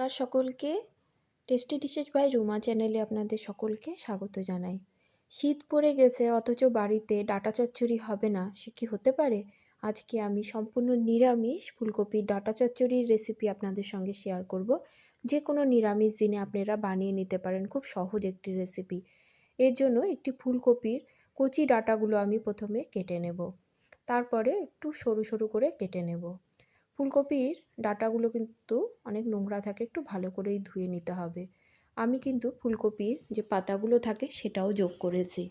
নমস্কার সকলকে। Tasty dishes by Ruma চ্যানেলে আপনাদের সকলকে স্বাগত জানাই। শীত পড়ে গেছে, অথচ বাড়িতে ডাটা চচ্চড়ি হবে না, সে কি হতে পারে? আজকে আমি সম্পূর্ণ নিরামিষ ফুলকপির ডাটা চচ্চড়ির রেসিপি আপনাদের সঙ্গে শেয়ার করব। যে কোনো নিরামিষ দিনে আপনারা বানিয়ে নিতে পারেন, খুব সহজ একটি রেসিপি এর জন্য একটি ফুলকপির কচি ডাটাগুলো আমি প্রথমে কেটে নেব। তারপরে একটু সরু সরু করে কেটে নেব। ফুলকপির ডাটাগুলো কিন্তু অনেক নোংরা থাকে, একটু ভালো করেই ধুয়ে নিতে হবে। আমি কিন্তু ফুলকপির যে পাতাগুলো থাকে সেটাও যোগ করেছি।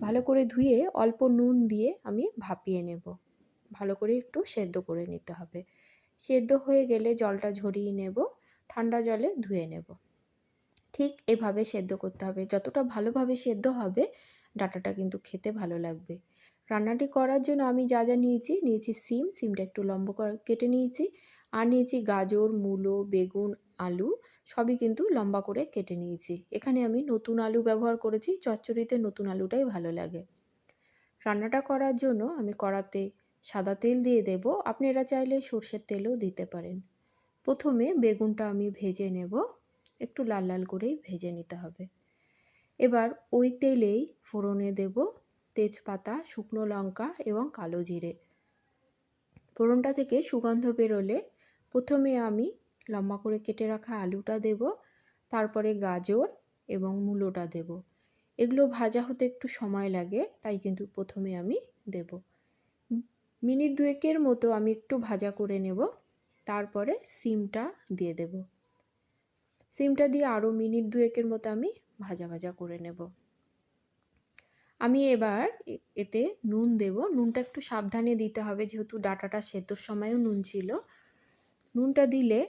ভালো করে ধুয়ে অল্প নুন দিয়ে আমি ভাপিয়ে নেব। ভালো করে একটু সেদ্ধ করে নিতে হবে। সেদ্ধ হয়ে গেলে জলটা ঝরিয়ে নেব, ঠান্ডা জলে ধুয়ে নেব। ঠিক এভাবে সেদ্ধ করতে হবে। যতটা ভালোভাবে সেদ্ধ হবে, ডাটাটা কিন্তু খেতে ভালো লাগবে। রান্নাটি করার জন্য আমি যা যা নিয়েছি নিয়েছি সিম, সিমটা একটু লম্বা করে কেটে নিয়েছি আর নিয়েছি গাজর, মূলো, বেগুন, আলু সবই কিন্তু লম্বা করে কেটে নিয়েছি। এখানে আমি নতুন আলু ব্যবহার করেছি, চচ্চড়িতে নতুন আলুটাই ভালো লাগে। রান্নাটা করার জন্য আমি কড়াতে সাদা তেল দিয়ে দেব আপনারা চাইলে সর্ষের তেলও দিতে পারেন। প্রথমে বেগুনটা আমি ভেজে নেব, একটু লাল লাল করেই ভেজে নিতে হবে। এবার ওই তেলেই ফোড়নে দেব তেজপাতা, শুকনো লঙ্কা এবং কালো জিরে। ফোড়নটা থেকে সুগন্ধ বেরোলে প্রথমে আমি লম্বা করে কেটে রাখা আলুটা দেব, তারপরে গাজর এবং মূলোটা দেব। এগুলো ভাজা হতে একটু সময় লাগে, তাই কিন্তু প্রথমে আমি দেব। মিনিট দুয়েকের মতো আমি একটু ভাজা করে নেব, তারপরে সিমটা দিয়ে দেব। সিমটা দিয়ে আরও মিনিট দুয়েকের মতো আমি ভাজা ভাজা করে নেব। আমি এবার এতে নুন দেব। নুনটা একটু সাবধানে দিতে হবে, যেহেতু ডাটাটা সেদ্ধর সময়ও নুন ছিল। নুনটা দিলে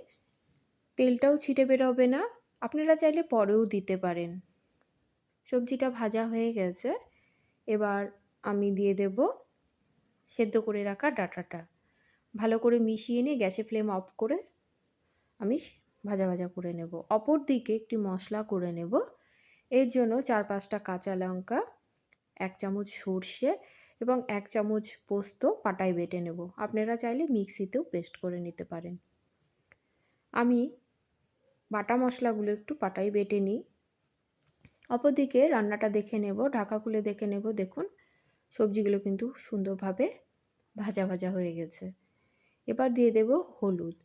তেলটাও ছিটে বেরোবে না। আপনারা চাইলে পরেও দিতে পারেন। সবজিটা ভাজা হয়ে গেছে। এবার আমি দিয়ে দেব সেদ্ধ করে রাখা ডাটাটা। ভালো করে মিশিয়ে নিয়ে গ্যাসে ফ্লেম অফ করে আমি ভাজা ভাজা করে নেব। অপর দিকে একটি মশলা করে নেব। এর জন্য চার পাঁচটা কাঁচা লঙ্কা এক চামচ সর্ষে এবং এক চামচ পোস্ত পাটায় বেটে নেব। আপনারা চাইলে মিক্সিতেও পেস্ট করে নিতে পারেন। আমি বাটা মশলাগুলো একটু পাটায় বেটে নিই। অপরদিকে রান্নাটা দেখে নেব, ঢাকা খুলে দেখে নেব। দেখুন, সবজিগুলো কিন্তু সুন্দরভাবে ভাজা ভাজা হয়ে গেছে। এবার দিয়ে দেব হলুদ।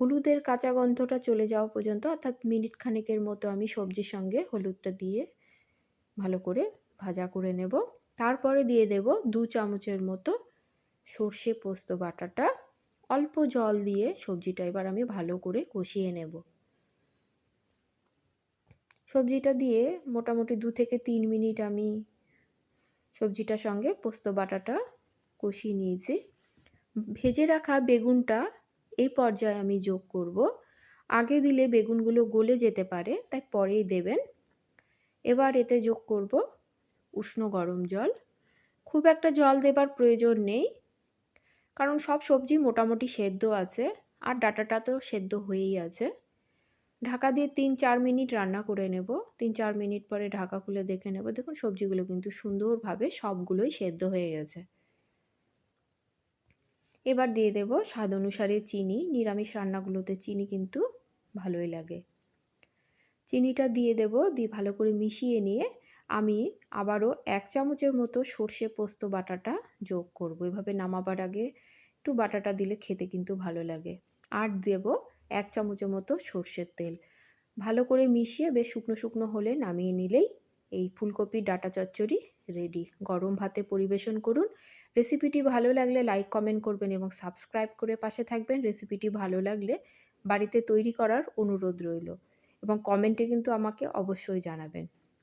হলুদের কাঁচা গন্ধটা চলে যাওয়া পর্যন্ত, অর্থাৎ মিনিট খানেকের মতো আমি সবজির সঙ্গে হলুদটা দিয়ে ভালো করে ভাজা করে নেব। তারপরে দিয়ে দেব দু চামচের মতো সর্ষে পোস্ত বাটাটা। অল্প জল দিয়ে সবজিটা এবার আমি ভালো করে কষিয়ে নেব। সবজিটা দিয়ে মোটামুটি দু থেকে তিন মিনিট আমি সবজিটার সঙ্গে পোস্ত বাটাটা কষিয়ে নিয়েছি। ভেজে রাখা বেগুনটা এই পর্যায়ে আমি যোগ করব। আগে দিলে বেগুনগুলো গলে যেতে পারে, তাই পরেই দেবেন। এবার এতে যোগ করব উষ্ণ গরম জল। খুব একটা জল দেবার প্রয়োজন নেই, কারণ সব সবজি মোটামুটি সেদ্ধ আছে আর ডাটাটা তো সেদ্ধ হয়েই আছে। ঢাকা দিয়ে তিন চার মিনিট রান্না করে নেব। তিন চার মিনিট পরে ঢাকা খুলে দেখে নেব। দেখুন সবজিগুলো কিন্তু সুন্দরভাবে সবগুলোই সেদ্ধ হয়ে গেছে। এবার দিয়ে দেব স্বাদ অনুসারে চিনি। নিরামিষ রান্নাগুলোতে চিনি কিন্তু ভালোই লাগে। চিনিটা দিয়ে দেব, দিয়ে ভালো করে মিশিয়ে নিয়ে আমি আবারও এক চামচের মতো সর্ষে পোস্ত বাটাটা যোগ করব। এভাবে নামাবার আগে একটু বাটাটা দিলে খেতে কিন্তু ভালো লাগে। আর দেব এক চামচের মতো সর্ষের তেল। ভালো করে মিশিয়ে বেশ শুকনো শুকনো হলে নামিয়ে নিলেই এই ফুলকপি, ডাটা চচ্চড়ি রেডি গরম ভাতে পরিবেশন করুন। রেসিপিটি ভালো লাগলে লাইক কমেন্ট করবেন এবং সাবস্ক্রাইব করে পাশে থাকবেন। রেসিপিটি ভালো লাগলে বাড়িতে তৈরি করার অনুরোধ রইল এবং কমেন্টে কিন্তু আমাকে অবশ্যই জানাবেন।